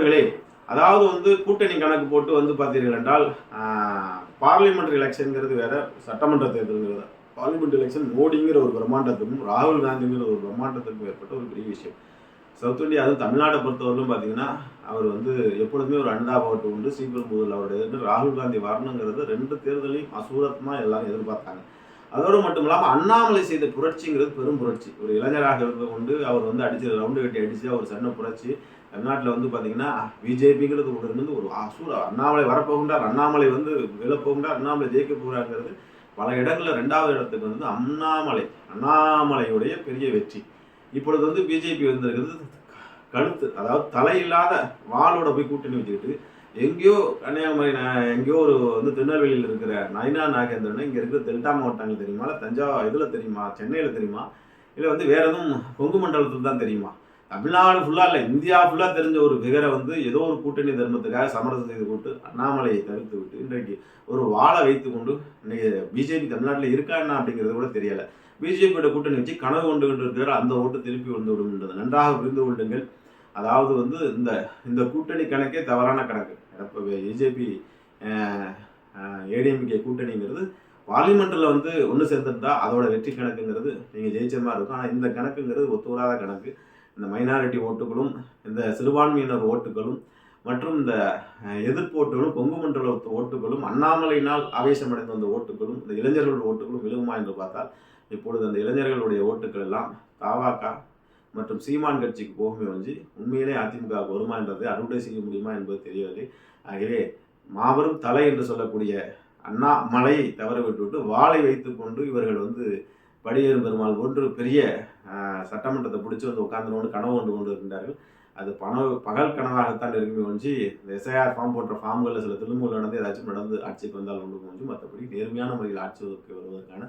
நண்பர்களே அதாவது வந்து கூட்டணி கணக்கு போட்டு வந்து பார்த்தீர்கள் என்றால் பார்லிமெண்ட் எலெக்ஷனுங்கிறது வேற சட்டமன்ற தேர்தலுங்கிறது பார்லிமெண்ட் எலெக்ஷன் மோடிங்கிற ஒரு பிரம்மாண்டத்துக்கும் ராகுல் காந்திங்கிற ஒரு பிரம்மாண்டத்துக்கும் ஏற்பட்ட ஒரு பெரிய விஷயம். சவுத் இந்தியா அதுவும் தமிழ்நாட்டை பொறுத்தவரையிலும் பார்த்தீங்கன்னா அவர் வந்து எப்பொழுதுமே ஒரு அனுதாபத்தை உண்டு ஸ்ரீபெரும்புதூரில் அவருடைய ராகுல் காந்தி வரணுங்கிறது ரெண்டு தேர்தலையும் அசூரத்தமாக எல்லாரும் எதிர்பார்த்தாங்க. அதோடு மட்டும் இல்லாமல் அண்ணாமலை செய்த புரட்சிங்கிறது பெரும் புரட்சி. ஒரு இளைஞராக கொண்டு அவர் வந்து அடிச்சு ரவுண்டு கட்டி அடிச்சு அவர் சண்டை புரட்சி. தமிழ்நாட்டில் வந்து பார்த்தீங்கன்னா பிஜேபிங்கிறது ஒரு இருந்து ஒரு அசூர் அண்ணாமலை வரப்போகின்றார். அண்ணாமலை வந்து விழப்போகின்றார். அண்ணாமலை ஜெயிக்க போகிறாங்கிறது பல இடங்களில் ரெண்டாவது இடத்துக்கு வந்து அண்ணாமலை அண்ணாமலையுடைய பெரிய வெற்றி. இப்பொழுது வந்து பிஜேபி வந்திருக்கிறது கழுத்து அதாவது தலையில்லாத வாளோட போய் கூட்டணி வச்சுக்கிட்டு எங்கேயோ கன்னியாகுமரி நான் எங்கேயோ ஒரு வந்து திருநெல்வேலியில் இருக்கிற நயினா நாகேந்திரன் இங்கே இருக்கிற டெல்டா மாவட்டங்கள் தெரியுமா? இல்லை தஞ்சாவூர் இதில் தெரியுமா? சென்னையில் தெரியுமா? இல்லை வந்து வேற எதுவும் கொங்கு மண்டலத்தில் தான் தெரியுமா? தமிழ்நாடு ஃபுல்லாக இல்லை இந்தியா ஃபுல்லாக தெரிஞ்ச ஒரு ஃபிகரை வந்து ஏதோ ஒரு கூட்டணி தர்மத்துக்காக சமரசம் செய்து கொண்டு அண்ணாமலையை தவிர்த்து விட்டு இன்றைக்கு ஒரு வாழை வைத்து கொண்டு இன்றைக்கி பிஜேபி தமிழ்நாட்டில் இருக்கா என்ன அப்படிங்கிறது கூட தெரியலை. பிஜேபியோட கூட்டணி வச்சு கனவு கொண்டு கொண்டு இருக்கிற அந்த ஓட்டு திருப்பி வந்து விடுகின்றது நன்றாக புரிந்து கொள்ளுங்கள். அதாவது வந்து இந்த இந்த கூட்டணி கணக்கே தவறான கணக்கு. இப்போ ஏஜேபி ஏடிஎம்கே கூட்டணிங்கிறது பார்லிமெண்ட்டில் வந்து ஒன்று சேர்ந்துருந்தா அதோட வெற்றி கணக்குங்கிறது நீங்கள் ஜெயிச்ச மாதிரி இருக்கும். ஆனால் இந்த கணக்குங்கிறது ஒத்துவராத கணக்கு. இந்த மைனாரிட்டி ஓட்டுகளும் இந்த சிறுபான்மையினர் ஓட்டுகளும் மற்றும் இந்த எதிர்ப்போட்டுகளும் எதிர்ப்பு ஓட்டுகளும் கொங்கு மண்டல ஓட்டுகளும் அண்ணாமலையினால் ஆவேசமடைந்த அந்த ஓட்டுகளும் இந்த இளைஞர்களுடைய ஓட்டுகளும் விழுகுமா என்று பார்த்தால் இப்பொழுது அந்த இளைஞர்களுடைய ஓட்டுகள் எல்லாம் தாவாக்கா மற்றும் சீமான் கட்சிக்கு போகுமே வந்து உண்மையிலே அதிமுக வருமா என்பதை அறுவடை செய்ய முடியுமா என்பது தெரியவில்லை. ஆகவே மாபெரும் தலை என்று சொல்லக்கூடிய அண்ணா மலையை தவற விட்டுவிட்டு வாளை வைத்துக்கொண்டு இவர்கள் வந்து படியேறும் பெருமாள் ஒன்று பெரிய சட்டமன்றத்தை பிடிச்சி வந்து உட்கார்ந்து கனவு கொண்டு கொண்டு இருக்கின்றார்கள் அது பண பகல் கனவாகத்தான் இருக்குமே ஒழிஞ்சு இந்த எஸ்ஐஆர் ஃபார்ம் போன்ற ஃபார்ம்களில் சில திரும்புகள் நடந்து ஏதாச்சும் நடந்து ஆட்சிக்கு வந்தால் ஒன்று கொஞ்சம் மற்றபடி நேர்மையான முறையில் ஆட்சிக்கு வருவதற்கான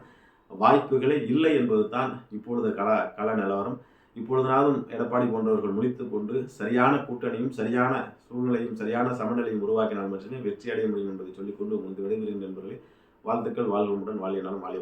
வாய்ப்புகளே இல்லை என்பது தான் இப்பொழுது கல கல நிலவரம். இப்பொழுதுனாலும் எடப்பாடி போன்றவர்கள் முடித்து கொண்டு சரியான கூட்டணியும் சரியான சூழ்நிலையும் சரியான சமநிலையும் உருவாக்கினால் மட்டுமே வெற்றி அடைய முடியும் என்பதை சொல்லிக்கொண்டு உங்களுக்கு விடைபெறுகின்ற நண்பர்களே வாழ்த்துக்கள் வாழ்வுடன் வாழிய நாளும் வாழிய